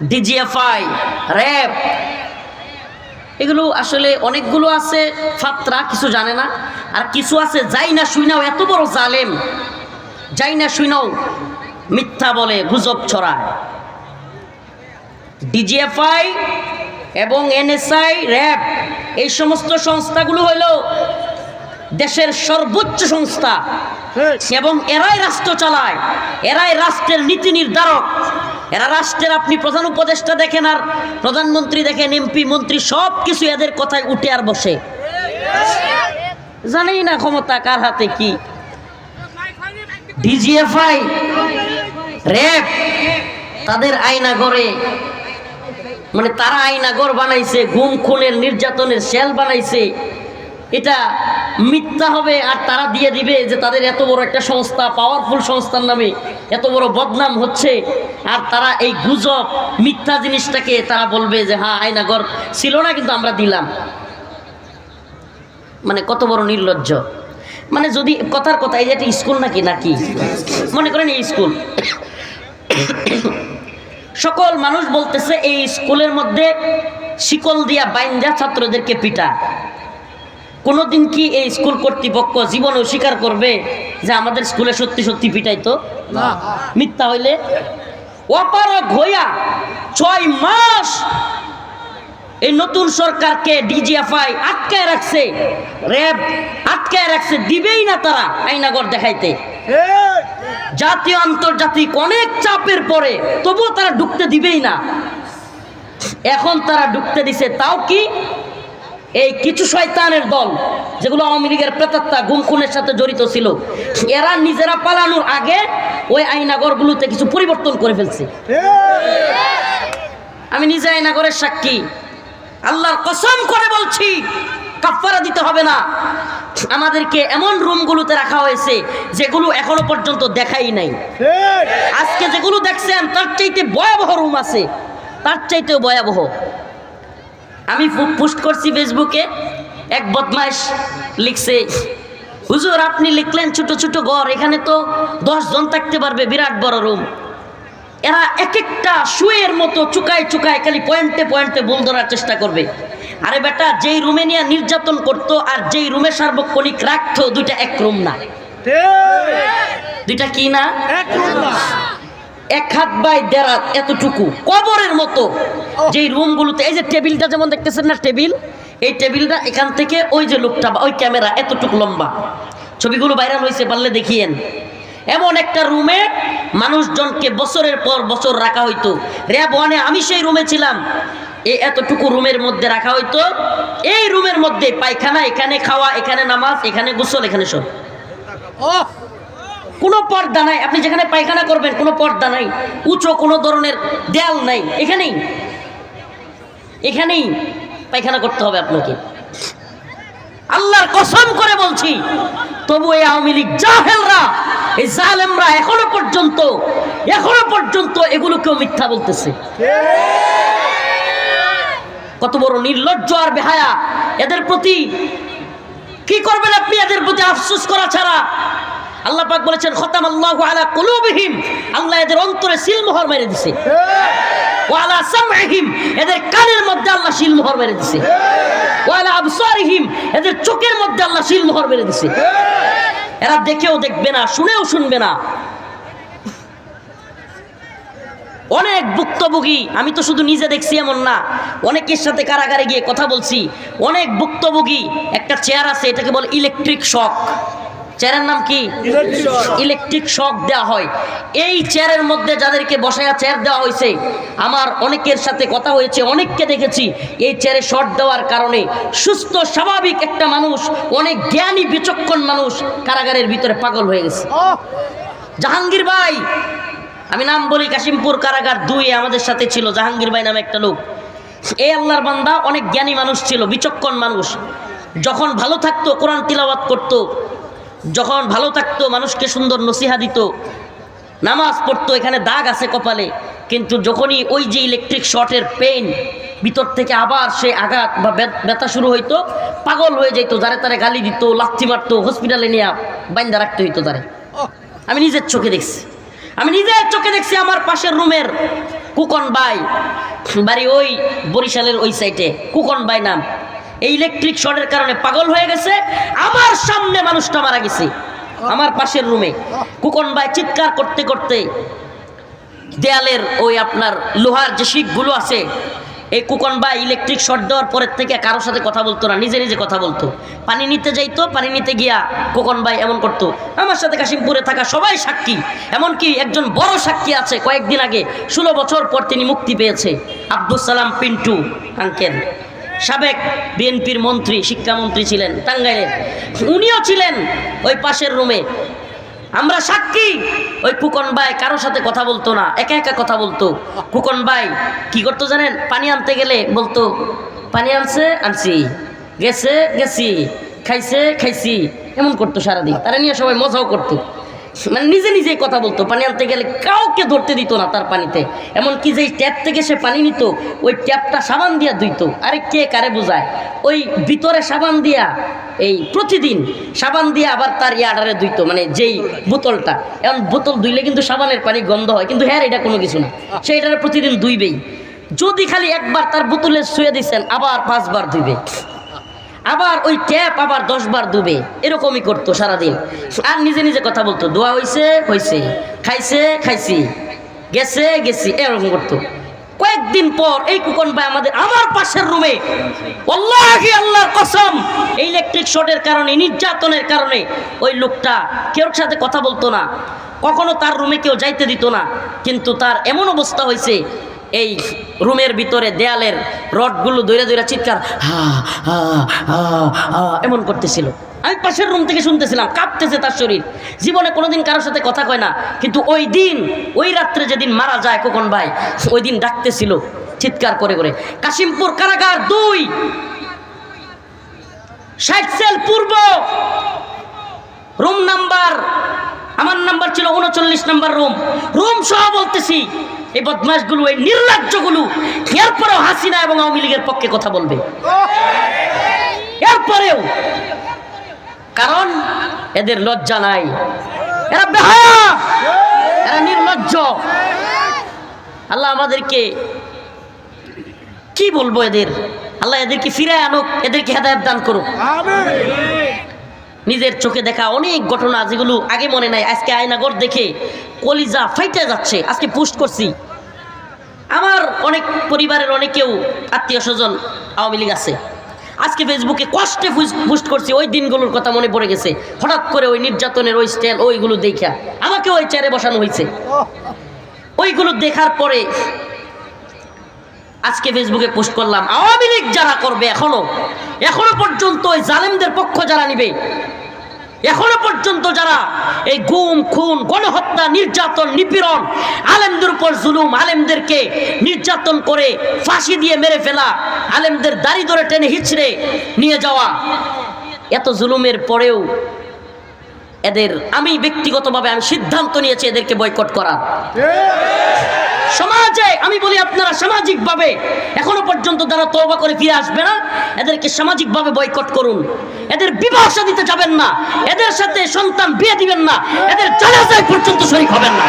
DGFI RAB এগুলো আসলে অনেকগুলো আছে ফাত্রা কিছু জানে না। আর কিছু আছে যাই না শুইনাও এত বড় জালেম। যাই না শুইনাও মিথ্যা বলে গুজব ছড়ায়। ডিজিএফআই এবং এনএসআই র্যাব এই সমস্ত সংস্থাগুলো হলো দেশের সর্বোচ্চ সংস্থা। এবং এরাই রাষ্ট্র চালায় এরাই রাষ্ট্রের নীতি নির্ধারক। এরা রাষ্ট্রের আপনি প্রধান উপদেষ্টা দেখেন আর প্রধানমন্ত্রী দেখেন, এমপি, মন্ত্রী সব কিছু এদের কথায় উঠে আর বসে। জানেই না ক্ষমতা কার হাতে কি। ডিজিএফআই র্যাব, তাদের আয়না গড়ে। মানে তারা আয়নাগর বানাইছে গুম খুনের, নির্যাতনের সেল বানাইছে। এটা মিথ্যা হবে আর তারা দিয়ে দিবে যে তাদের এত বড় একটা সংস্থা পাওয়ারফুল সংস্থার নামে এত বড় বদনাম হচ্ছে। আর তারা এই গুজব, মিথ্যা জিনিসটাকে তারা বলবে যে হ্যাঁ আয়নাগর ছিল না, কিন্তু আমরা দিলাম। মানে কত বড় নির্লজ্জ। মানে যদি কথার কথা, এই যে একটা স্কুল নাকি নাকি? মনে করেন এই স্কুল সকল মানুষ বলতেছে, এই স্কুলের মধ্যে শিকল দিয়া বাইন্দা ছাত্রদেরকে পিটা। কোনোদিন কি এই স্কুল কর্তৃপক্ষ জীবনেও স্বীকার করবে যে আমাদের স্কুলে সত্যি সত্যি পিটাইতো? মিথ্যা হইলে? অপারক হইয়া ছয় মাস এই নতুন সরকারকে ডিজিএফআই আটকায় রাখছে র্যাব আটকায় রাখছে দিবেই না তারা আইনাগর দেখাইতে। জাতীয় আন্তর্জাতিক অনেক চাপের পরে তবুও তারা ঢুকতে দিবেই না। এখন তারা ঢুকতে দিছে তাও কি? এই কিছু শয়তানের দল, যেগুলো আওয়ামী লীগের প্রেতাত্মা গুম খুনের সাথে জড়িত ছিল, এরা নিজেরা পালানোর আগে ওই আইনাগরগুলোতে কিছু পরিবর্তন করে ফেলছে। আমি নিজে আইনাগরের সাক্ষী। আল্লাহর কসম করে বলছি কাফারা দিতে হবে না। আমাদেরকে এমন রুমগুলোতে রাখা হয়েছে, যেগুলো এখনও পর্যন্ত দেখাই নাই। আজকে যেগুলো দেখছেন, তার চাইতে ভয়াবহ রুম আছে। তার চাইতেও ভয়াবহ। আমি পোস্ট করছি ফেসবুকে এক বদমাইশ লিখছে হুজুর আপনি লিখলেন ছোট ছোট ঘর এখানে তো দশ জন থাকতে পারবে বিরাট বড় রুম এরা এক একটা শুয়ের মতো চুকায় চুকায় খালি পয়েন্টে পয়েন্টে ভুল ধরার চেষ্টা করবে। আরে বেটা যেই রুমে নিয়ে নির্যাতন করতো আর যেই রুমে সার্বক্ষণিক রাখতো দুইটা এক রুম না। দুইটা কি না? এক হাত বাই দেড় হাত এতটুকু, কবরের মতো। যেই রুমগুলোতে, এই যে টেবিলটা যেমন দেখতেছেন না টেবিল, এই টেবিলটা এখান থেকে ওই যে লোকটা, ওই ক্যামেরা এতটুকু লম্বা। ছবিগুলো ভাইরাল হয়েছে, পারলে দেখিয়েন। এমন একটা রুমে মানুষজনকে বছরের পর বছর রাখা হইতো। র্যাব ওয়ানে আমি সেই রুমে ছিলাম। এই এতটুকু রুমের মধ্যে রাখা হইতো। এই রুমের মধ্যে পায়খানা, এখানে খাওয়া, এখানে নামাজ, এখানে গোসল, এখানে সব। কোনো পর্দা নাই। আপনি যেখানে পায়খানা করবেন, কোনো পর্দা নাই। উঁচু কোনো ধরনের দেয়াল নাই। এখানেই। এখানেই পায়খানা করতে হবে আপনাকে। আল্লাহর কসম করে বলছি, তবু এই আওয়ামী লীগ জাহেলরা, এই জালেমরা এখনও পর্যন্ত এখনও পর্যন্ত এগুলোকেও মিথ্যা বলতেছে। কত বড় নির্লজ্জ আর বেহায়া। এদের প্রতি কি করবেন আপনি? এদের প্রতি আফসোস করা ছাড়া আল্লাহ পাক বলেছেন, খতাম আল্লাহ আলা কুলুবিহিম। আল্লাহ এদের অন্তরে সিলমোহর মেরে দিছে। ওয়ালা সামহিম এদের কানের মধ্যে আল্লাহ সিলমোহর মেরে দিছে। ওয়ালা আবসারিহিম। এদের চোখের মধ্যে আল্লাহ সিলমোহর মেরে দিছে। এরা দেখেও দেখবে না, শুনেও শুনবে না। অনেক ভুক্তভোগী, আমি তো শুধু নিজে দেখছি এমন না, অনেকের সাথে কারাগারে গিয়ে কথা বলছি। অনেক ভুক্তভোগী, একটা চেয়ার আছে, এটাকে বলে ইলেকট্রিক শক। চেয়ারের নাম কি? ইলেকট্রিক শক দেওয়া হয়। এই চেয়ারের মধ্যে যাদেরকে বসায়া চেয়ার দেওয়া হয়েছে আমার অনেকের সাথে কথা হয়েছে অনেককে দেখেছি এই চেয়ারে শট দেওয়ার কারণে। সুস্থ স্বাভাবিক একটা মানুষ অনেক জ্ঞানী বিচক্ষণ মানুষ কারাগারের ভিতরে পাগল হয়ে গেছে। জাহাঙ্গীর ভাই আমি নাম বলি কাশিমপুর কারাগার দুই আমাদের সাথে ছিল জাহাঙ্গীর ভাই নামে একটা লোক। এই আল্লাহর বান্দা অনেক জ্ঞানী মানুষ ছিল বিচক্ষণ মানুষ। যখন ভালো থাকতো কোরআন তিলাওয়াত করতো যখন ভালো থাকতো, মানুষকে সুন্দর নসিহা দিত, নামাজ পড়তো, এখানে দাগ আছে কপালে, কিন্তু যখনই ওই যে ইলেকট্রিক শর্টের পেন ভিতর থেকে আবার সে আঘাত বা ব্যথ- শুরু হইতো, পাগল হয়ে যেত যারে তারে গালি দিত, লাথি মারতো হসপিটালে নিয়ে বাইন্দা রাখতে হইতো তারে। আমি নিজের চোখে দেখছি। আমি নিজের চোখে দেখছি আমার পাশের রুমের কুকন বাই বাড়ি ওই বরিশালের ওই সাইডে কুকন বাই নাম। এই ইলেকট্রিক শর্টের কারণে পাগল হয়ে গেছে, আমার সামনে মানুষটা মারা গেছে, আমার পাশের রুমে। কুকন ভাই চিৎকার করতে করতে দেয়ালের ওই আপনার লোহার যে শিখগুলো আছে, এই কুকন বা ইলেকট্রিক শর্ট দেওয়ার পরের থেকে কারোর সাথে কথা বলতো না, নিজে নিজে কথা বলতো। পানি নিতে যাইতো, পানি নিতে গিয়া কুকন ভাই এমন করতো, আমার সাথে কাশিমপুরে থাকা সবাই সাক্ষী, এমনকি একজন বড় সাক্ষী আছে। কয়েকদিন আগে, ষোলো বছর পর তিনি মুক্তি পেয়েছে। আব্দুল সালাম পিন্টু আঙ্কেল সাবেক বিএনপির মন্ত্রী, শিক্ষামন্ত্রী ছিলেন, টাঙ্গাইলের। উনিও ছিলেন ওই পাশের রুমে। আমরা সাক্ষী। ওই কুকন ভাই কারোর সাথে কথা বলতো না, একা একা কথা বলতো। কুকন ভাই কি করতো জানেন? পানি আনতে গেলে বলতো, পানি আনছে, আনছি। গেছে, গেছি। খাইছে, খাইছি। এমন করতো সারাদিন। তারা নিয়ে সবাই মজাও করতো। মানে নিজে নিজেই কথা বলতো। পানি আনতে গেলে কাউকে ধরতে দিত না তার পানিতে। এমনকি যেই ট্যাপ থেকে সে পানি নিত, ওই ট্যাপটা সাবান দিয়া ধুইতো। আরে কে কারে বোঝায়? ওই ভিতরে সাবান দিয়া, এই প্রতিদিন সাবান দিয়ে আবার তার ইয়াডারে ধুইতো মানে যেই বোতলটা। এমন বোতল ধুইলে কিন্তু সাবানের পানি গন্ধ হয়, কিন্তু হ্যাঁ এটা কোনো কিছু না। সে এটারে প্রতিদিন ধুইবেই। যদি খালি একবার তার বোতলে শুয়ে দিচ্ছেন আবার পাঁচবার ধুইবে। আবার ওই ট্যাপ আবার দশ বার ডুবে। এরকমই করতো সারাদিন। আর নিজে নিজে কথা বলতো, দোয়া হইছে হইছে। খাইছে, খাইছি। গেছে, গেছি। এরকম করতো। কয়েকদিন পর এই কুকন ভাই আমাদের আমার পাশের রুমে আল্লাহি কসম! এই ইলেকট্রিক শর্টের কারণে, নির্যাতনের কারণে ওই লোকটা কেউ সাথে কথা বলতো না। কখনো তার রুমে কেউ যাইতে দিত না। কিন্তু তার এমন অবস্থা হয়েছে এই রুমের ভিতরে দেয়ালের রডগুলো দৈরা দৈরা চিৎকার, হা হা হা হা, এমন করতেছিল। আমি পাশের রুম থেকে শুনতেছিলাম, কাঁপতেছে তার শরীর। জীবনে কোনোদিন কারোর সাথে কথা কয় না, কিন্তু ওই দিন, ওই রাত্রে যেদিন মারা যায় কোকন ভাই, ওই দিন ডাকতেছিল চিৎকার করে করে, কাশিমপুর কারাগার দুই, ষাট সেল পূর্ব রুম নাম্বার আমার নাম্বার ছিল উনচল্লিশ নম্বর রুম। রুম সহ বলতেছি, এই বদমাসগুলো এই নির্লজ্জগুলো, এরপরেও হাসিনা এবং আওয়ামী লীগের পক্ষে কথা বলবে। এরপরেও, কারণ এদের লজ্জা নাই। এরা বেহায়া, এরা নির্লজ্জ। আল্লাহ আমাদেরকে কি বলব এদের? আল্লাহ এদেরকে ফিরে আনুক, এদেরকে হেদায়ত দান করুক। নিজের চোখে দেখা অনেক ঘটনা যেগুলো আগে মনে নাই। আজকে আয়নাগর দেখে কলিজা ফাইটে যাচ্ছে। আজকে পোস্ট করছি। আমার অনেক পরিবারের অনেকেও আত্মীয় স্বজন আওয়ামী লীগ আছে। আজকে ফেসবুকে কষ্টে পোস্ট করছি। ওই দিনগুলোর কথা মনে পড়ে গেছে। হঠাৎ করে ওই নির্যাতনের ওই স্টাইল ওইগুলো দেখা। আমাকে ওই চেয়ারে বসানো হয়েছে। ওইগুলো দেখার পরে আজকে ফেসবুকে পোস্ট করলাম। আওয়ামী লীগ যারা করবে এখনও এখনও পর্যন্ত ওই জালেমদের পক্ষ যারা নিবে এখনও পর্যন্ত যারা এই গুম খুন গণহত্যা নির্যাতন নিপীড়ন আলেমদের উপর জুলুম আলেমদেরকে নির্যাতন করে ফাঁসি দিয়ে মেরে ফেলা আলেমদের দাড়ি ধরে টেনে হিচড়ে নিয়ে যাওয়া এত জুলুমের পরেও এদের আমি ব্যক্তিগতভাবে আমি সিদ্ধান্ত নিয়েছি এদেরকে বয়কট করা। সমাজে আমি বলি আপনারা সামাজিকভাবে এখনও পর্যন্ত যারা তওবা করে ফিরে আসবে না, এদেরকে সামাজিকভাবে বয়কট করুন। এদের বিবাহ দিতে যাবেন না, এদের সাথে সন্তান বিয়ে দিবেন না, এদের জানাজায় পর্যন্ত শরীক হবেন না।